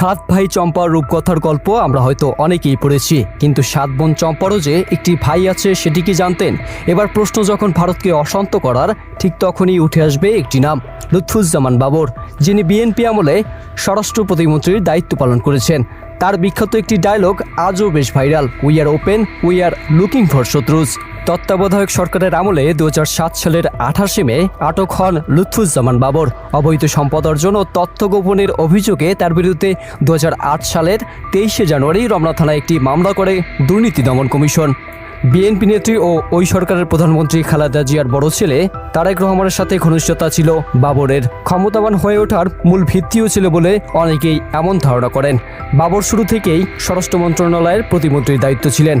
সাত ভাই চম্পার রূপকথার গল্প আমরা হয়তো অনেকেই পড়েছি। কিন্তু সাত বোন চম্পারও যে একটি ভাই আছে সেটি কি জানতেন? এবার প্রশ্ন যখন ভারতকে অশান্ত করার, ঠিক তখনই উঠে আসবে একটি নাম, লুৎফুজ্জামান বাবর, যিনি বিএনপি আমলে স্বরাষ্ট্র প্রতিমন্ত্রীর দায়িত্ব পালন করেছেন। তার বিখ্যাত একটি ডায়লগ আজও বেশ viral we are open we are looking for শত্রুজ। তত্ত্বাবধায়ক সরকারের আমলে দু হাজার সাত সালের আঠাশে মে আটক হন লুৎফুজ্জামান বাবর। অবৈধ সম্পদ অর্জন ও তথ্য গোপনের অভিযোগে তার বিরুদ্ধে দু হাজার আট সালের তেইশে জানুয়ারি রমনা থানায় একটি মামলা করে দুর্নীতি দমন কমিশন। বিএনপি নেত্রী ও ওই সরকারের প্রধানমন্ত্রী খালেদা জিয়ার বড় ছেলে তারেক রহমানের সাথে ঘনিষ্ঠতা ছিল, বাবরের ক্ষমতাবান হয়ে ওঠার মূল ভিত্তিও ছিল বলে অনেকেই এমন ধারণা করেন। বাবর শুরু থেকেই স্বরাষ্ট্র মন্ত্রণালয়ের প্রতিমন্ত্রীর দায়িত্ব ছিলেন।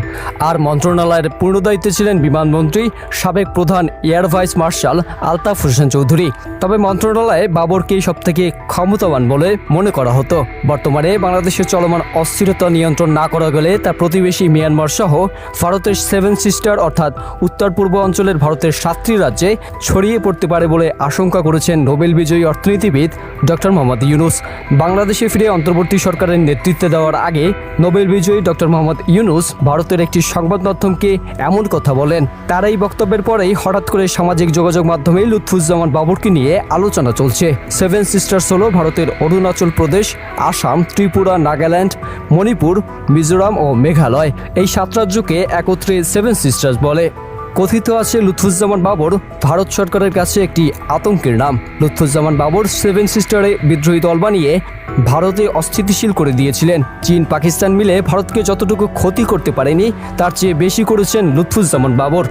আর মন্ত্রণালয়ের পূর্ণ দায়িত্বে ছিলেন বিমানমন্ত্রী, সাবেক প্রধান air vice marshal Altaf Hossain Chowdhury. তবে মন্ত্রণালয়ে বাবরকেই সবথেকে ক্ষমতাবান বলে মনে করা হতো। বর্তমানে বাংলাদেশের চলমান অস্থিরতা নিয়ন্ত্রণ না করা গেলে তা প্রতিবেশী মিয়ানমার সহ ভারতের সেভেন সিস্টার অর্থাৎ উত্তর পূর্ব অঞ্চলের ভারতের সাতটি রাজ্যে ছড়িয়ে পড়তে পারে বলে আশঙ্কা করেছেন নোবেল বিজয়ী অর্থনীতিবিদ ডক্টর মোহাম্মদ ইউনুস। বাংলাদেশে ফিরে অন্তর্বর্তী সরকারের নেতৃত্বে দেওয়ার আগে নোবেল বিজয়ী ডক্টর মোহাম্মদ ইউনুস ভারতের একটি সংবাদ মাধ্যমকে এমন কথা বলেন। তার এই বক্তব্যের পরেই হঠাৎ করে সামাজিক যোগাযোগ মাধ্যমে লুৎফুজ্জামান বাবরকে নিয়ে আলোচনা চলছে। সেভেন সিস্টার্স হল ভারতের অরুণাচল প্রদেশ, আসাম, ত্রিপুরা, নাগাল্যান্ড, মণিপুর, মিজোরাম ও মেঘালয়। এই সাত রাজ্যকে একত্রে সেভেন সিস্টার্স বলে। কথিত আছে, লুৎফুজ্জামান বাবর ভারত সরকারের কাছে একটি আতঙ্কের নাম। লুৎফুজ্জামান বাবর সেভেন সিস্টারে বিদ্রোহী দল বানিয়ে ভারতে অস্থিতিশীল করে দিয়েছিলেন। চীন, পাকিস্তান মিলে ভারতকে যতটুকু ক্ষতি করতে পারেনি, তার চেয়ে বেশি করেছেন লুৎফুজ্জামান বাবর।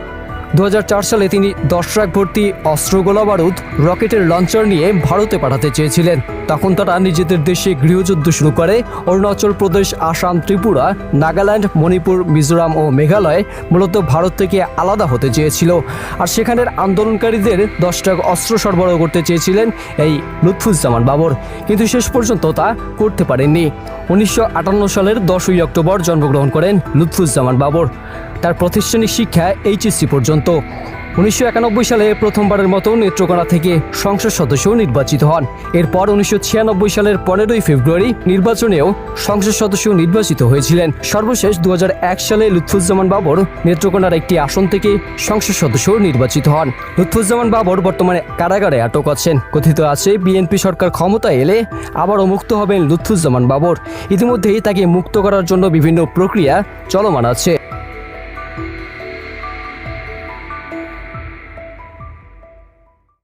দু হাজার চার সালে তিনি দশ ট্রাক ভর্তি অস্ত্র গোলা বারুদ, রকেটের লঞ্চার নিয়ে ভারতে পাঠাতে চেয়েছিলেন। তখন তারা নিজেদের দেশে গৃহযুদ্ধ শুরু করে। অরুণাচল প্রদেশ, আসাম, ত্রিপুরা, নাগাল্যান্ড, মণিপুর, মিজোরাম ও মেঘালয় মূলত ভারত থেকে আলাদা হতে চেয়েছিল। আর সেখানের আন্দোলনকারীদের দশ ট্রাক অস্ত্র সরবরাহ করতে চেয়েছিলেন এই লুৎফুজ্জামান বাবর। কিন্তু শেষ পর্যন্ত তা করতে পারেননি। উনিশশো আটান্ন সালের দশই অক্টোবর জন্মগ্রহণ করেন লুৎফুজ্জামান বাবর। তার প্রতিষ্ঠানিক শিক্ষা এইচএসসি পর্যন্ত। উনিশশো একানব্বই সালে প্রথমবারের মতো নেত্রকোনা থেকে সংসদ সদস্য নির্বাচিত হন। এরপর উনিশশো ছিয়ানব্বই সালের পনেরোই ফেব্রুয়ারি নির্বাচনেও সংসদ সদস্য নির্বাচিত হয়েছিলেন। সর্বশেষ দু হাজার এক সালে লুৎফুজ্জামান বাবর নেত্রকোনার একটি আসন থেকে সংসদ সদস্য নির্বাচিত হন। লুৎফুজ্জামান বাবর বর্তমানে কারাগারে আটক আছেন। কথিত আছে, বিএনপি সরকার ক্ষমতা এলে আবারও মুক্ত হবেন লুৎফুজ্জামান বাবর। ইতিমধ্যেই তাকে মুক্ত করার জন্য বিভিন্ন প্রক্রিয়া চলমান আছে।